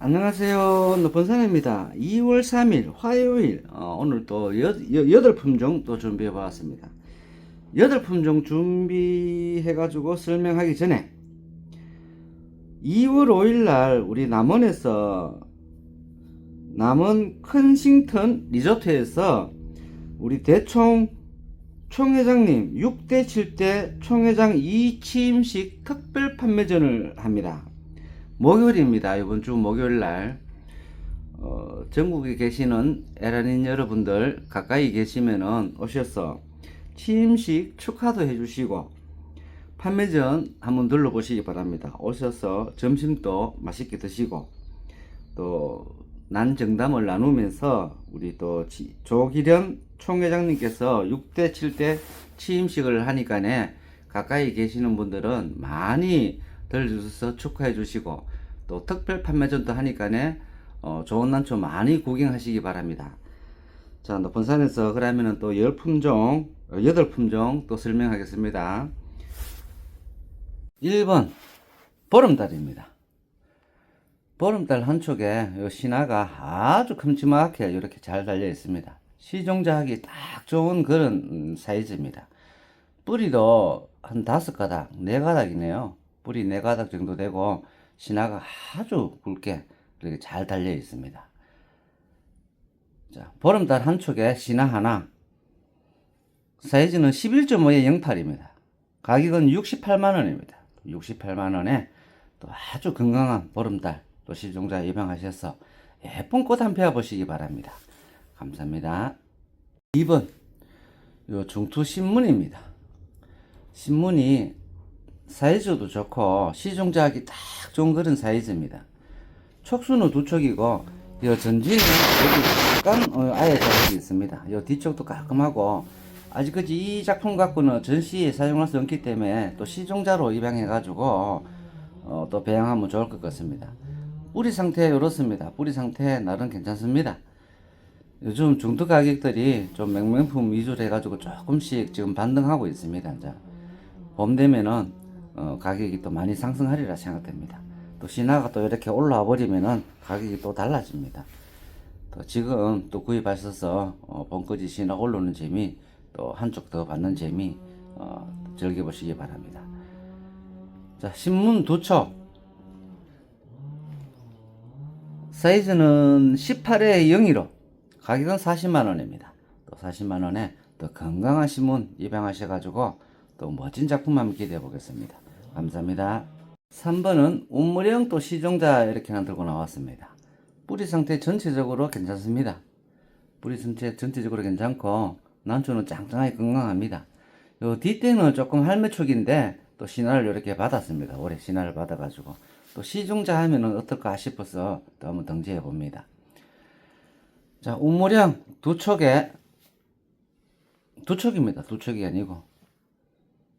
안녕하세요. 높은산입니다. 2월 3일 화요일 어, 오늘 또 여덟 품종 또 준비해 보았습니다. 여덟 품종 준비해 가지고 설명하기 전에 2월 5일 날 우리 남원에서 남원 컨싱턴 리조트에서 우리 대총 총회장님 6대 7대 총회장 2취임식 특별 판매전을 합니다. 목요일입니다. 이번 주 목요일 날 어, 전국에 계시는 에라닌 여러분들 가까이 계시면은 오셔서 취임식 축하도 해주시고 판매전 한번 둘러보시기 바랍니다. 오셔서 점심도 맛있게 드시고 또 난 정담을 나누면서 우리 또 지- 조기련 총회장님께서 6대 7대 취임식을 하니까네 가까이 계시는 분들은 많이 들려주셔서 축하해 주시고 또 특별 판매전도 하니까네 어, 좋은 난초 많이 구경하시기 바랍니다. 자, 높은 산에서 그러면은 또 열 품종, 어, 여덟 품종 또 설명하겠습니다. 1번 보름달입니다. 보름달 한쪽에 요 신화가 아주 큼지막하게 이렇게 잘 달려 있습니다. 시종자하기 딱 좋은 그런 음, 사이즈입니다. 뿌리도 한 다섯 가닥, 네 가닥이네요. 뿌리 네 가닥 정도 되고 신화가 아주 굵게 이렇게 잘 달려 있습니다. 자, 보름달 한쪽에 신화 하나. 사이즈는 11.5에 08입니다. 가격은 68만원입니다. 68만원에 또 아주 건강한 보름달 또 시종자 입양하셔서 예쁜 꽃한 피워 보시기 바랍니다. 감사합니다. 2번 요 중투 신문입니다. 신문이 사이즈도 좋고 시종자하기 딱 좋은 그런 사이즈입니다. 촉수는 두 촉이고 요 전진은 여기 약간 어, 아예 자국이 있습니다. 요 뒤쪽도 깔끔하고 아직까지 이 작품 갖고는 전시에 사용할 수 없기 때문에 또 시종자로 입양해 가지고 어, 또 배양하면 좋을 것 같습니다. 뿌리 상태 이렇습니다. 뿌리 상태 나름 괜찮습니다. 요즘 중투 가격들이 좀 명명품 위주로 해가지고 조금씩 지금 반등하고 있습니다. 이제 봄 되면은 어, 가격이 또 많이 상승하리라 생각됩니다. 또 신화가 또 이렇게 올라와 버리면은 가격이 또 달라집니다. 또 지금 또 구입하셔서 어, 봄까지 신화 올라오는 재미 또 한쪽 더 받는 재미 어, 즐겨보시기 바랍니다. 자 신문 두촉 사이즈는 18에 015 가격은 40만원입니다. 또 40만원에 또 건강한 신문 입양하셔가지고 또 멋진 작품 한번 기대해 보겠습니다. 감사합니다. 3번은 운무령 또 시종자 이렇게 하나 들고 나왔습니다. 뿌리 상태 전체적으로 괜찮습니다. 뿌리 상태 전체적으로 괜찮고 난초는 짱짱하게 건강합니다. 요 뒷대는 조금 할매촉인데 또 신화를 이렇게 받았습니다. 올해 신화를 받아가지고 또 시종자 하면은 어떨까 싶어서 또 한번 등재해 봅니다. 자, 운무령 두 촉에 두 촉입니다. 두 촉이 아니고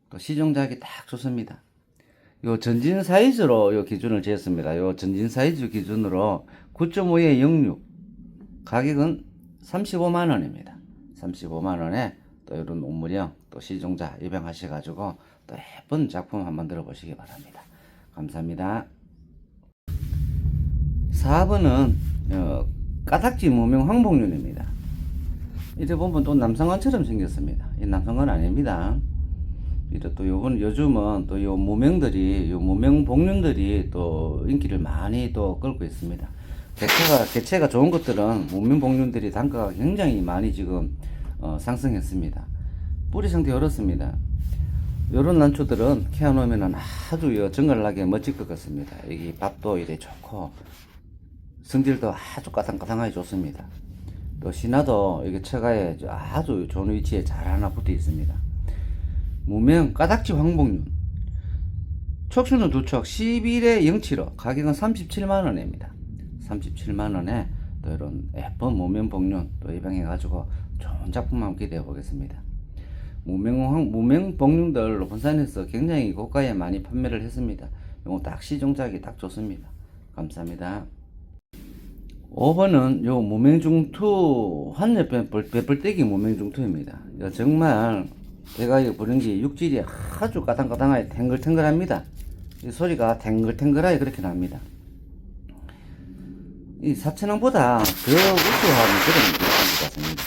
또 시종자하기 딱 좋습니다. 요 전진 사이즈로 요 기준을 재었습니다. 요 전진 사이즈 기준으로 9.5에 06 가격은 35만 원입니다. 35만 원에 또 이런 온물형 또 시종자 입양하셔 가지고 또 예쁜 작품 한번 들어 보시기 바랍니다. 감사합니다. 4번은 어, 까닥지 무명 황복륜입니다. 이래 보면 또 남성관처럼 생겼습니다. 이 남성관 아닙니다. 이래 또 요번 요즘은 또 요 무명들이 요 무명 복륜들이 또 인기를 많이 또 끌고 있습니다. 개체가 개체가 좋은 것들은 무명 복륜들이 단가가 굉장히 많이 지금 어, 상승했습니다. 뿌리 상태 어렵습니다. 요런 난초들은 키워놓으면 아주 요 정갈나게 멋질 것 같습니다. 여기 밥도 이래 좋고 성질도 아주 까당까당하게 좋습니다. 또 신화도 이게 처가에 아주 좋은 위치에 잘 하나 붙어 있습니다. 무명 까닥지 황복륜 촉수는 두촉 11에 075 가격은 37만원입니다. 37만원에 또 이런 예쁜 무명 복륜 또 입양해 가지고 좋은 작품 한번 기대해 보겠습니다. 무명, 황- 무명 복륜들 높은산에서 굉장히 고가에 많이 판매를 했습니다. 이거 딱 시종작이 딱 좋습니다. 감사합니다. 5번은 요 무명중투 환엽 배불떼기 무명중투입니다. 정말 부른 게 육질이 아주 까당까당하게 탱글탱글합니다. 이 소리가 탱글탱글하게 그렇게 납니다. 이 사천왕보다 더 우수한 그런 것 같습니다.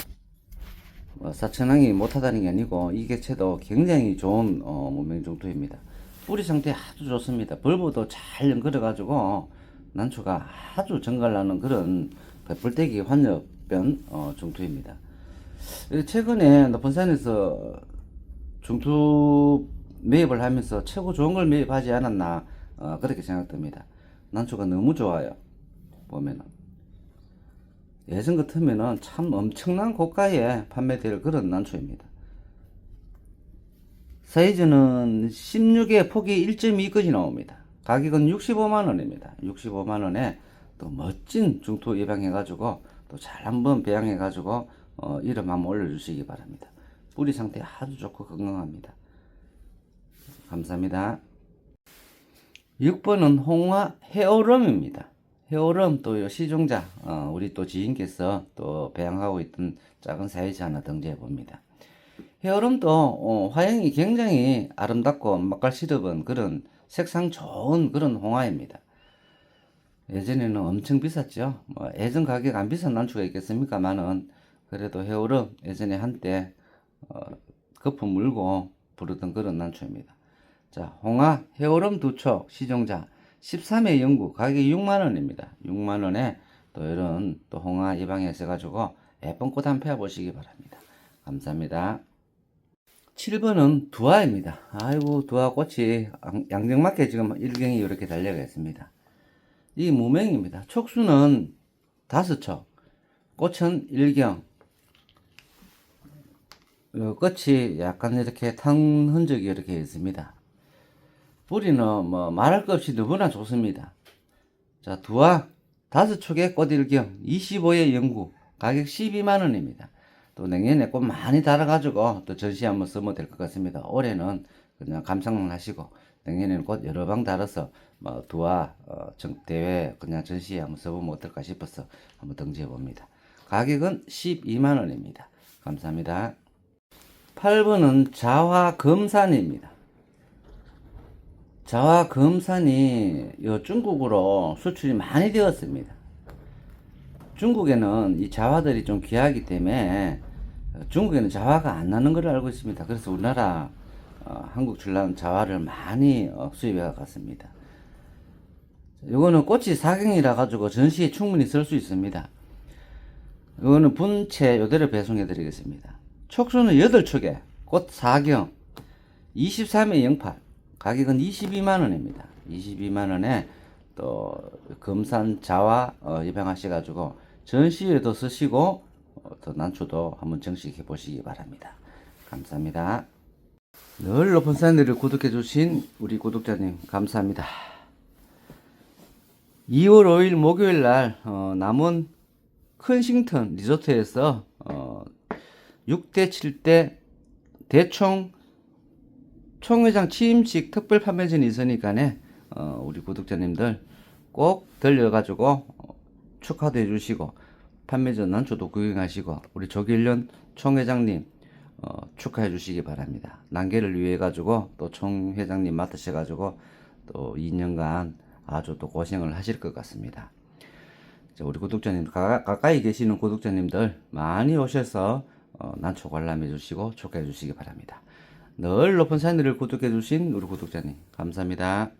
어, 사천왕이 못하다는 게 아니고 이 개체도 굉장히 좋은 어, 문명종토입니다. 뿌리 상태 아주 좋습니다. 벌보도 잘 연결해가지고 난초가 아주 정갈나는 그런 뿔떼기 환엽변 어, 종토입니다. 이 최근에 높은 산에서 중투 매입을 하면서 최고 좋은 걸 매입하지 않았나 어, 그렇게 생각됩니다. 난초가 너무 좋아요. 보면은 예전 같으면은 참 엄청난 고가에 판매될 그런 난초입니다. 사이즈는 16에 폭이 1.2까지 나옵니다. 가격은 65만 원입니다. 65만 원에 또 멋진 중투 예방해가지고 또 잘 한번 배양해가지고 어, 이름 한번 올려주시기 바랍니다. 뿌리 상태 아주 좋고 건강합니다. 감사합니다. 6번은 홍화 헤어럼입니다. 헤어럼 또 시종자 어, 우리 또 지인께서 또 배양하고 있던 작은 사이즈 하나 등재해 봅니다. 헤어럼도 어, 화형이 굉장히 아름답고 맛깔스러운 그런 색상 좋은 그런 홍화입니다. 예전에는 엄청 비쌌죠. 뭐 예전 가격 안 비싼 난초가 있겠습니까만은 그래도 헤어럼 예전에 한때 어, 거품 물고 부르던 그런 난초입니다. 자, 홍화 헤어럼 두촉 시종자 13회 연구 가격이 6만 원입니다. 6만 원에 또 이런 또 홍화 예방해서 가지고 예쁜 꽃 한번 펴 보시기 바랍니다. 감사합니다. 7번은 두화입니다. 아이고 두화 꽃이 양- 양정맞게 지금 일경이 이렇게 달려가 있습니다. 이 무명입니다. 촉수는 다섯 촉, 꽃은 일경. 어, 끝이 약간 이렇게 탄 흔적이 이렇게 있습니다. 뿌리는 뭐 말할 것 없이 너무나 좋습니다. 자, 두화 다섯 촉의 꽃일경 25의 연구 가격 12만 원입니다. 또 내년에 꽃 많이 달아가지고 또 전시 한번 쓰면 될 것 같습니다. 올해는 그냥 감상만 하시고 내년에는 꽃 여러 방 달아서 뭐 두화 어, 정- 대회 그냥 전시에 한번 써보면 어떨까 싶어서 한번 등재해 봅니다. 가격은 12만 원입니다. 감사합니다. 8번은 자화 금산입니다. 자화 금산이 요 중국으로 수출이 많이 되었습니다. 중국에는 이 자화들이 좀 귀하기 때문에 어, 중국에는 자화가 안 나는 걸 알고 있습니다. 그래서 우리나라 어, 한국 출란 자화를 많이 어, 수입해 갔습니다. 이거는 꽃이 사경이라 가지고 전시에 충분히 쓸 수 있습니다. 이거는 분채 요대로 배송해 드리겠습니다. 촉수는 8촉에 꽃 4경 23회 08 가격은 22만 원입니다. 22만 원에 또 금산 자화 어, 입양하셔 가지고 전시에도 쓰시고 어, 또 난초도 한번 정식해 보시기 바랍니다. 감사합니다. 늘 높은 산들을 구독해 주신 우리 구독자님 감사합니다. 2월 5일 목요일 날 어, 남원 큰싱턴 리조트에서 어, 6대 7대 대총 총회장 취임식 특별 판매전이 있으니까네 어, 우리 구독자님들 꼭 들려가지고 어, 축하도 해주시고 판매전 난초도 구경하시고 우리 조길련 총회장님 어, 축하해 주시기 바랍니다. 난개를 위해 가지고 또 총회장님 맡으셔 가지고 또 2년간 아주 또 고생을 하실 것 같습니다. 자, 우리 구독자님 가, 가까이 계시는 구독자님들 많이 오셔서 어, 난초 관람 해 주시고 축하해 주시기 바랍니다. 늘 높은 산들을 구독해 주신 우리 구독자님 감사합니다.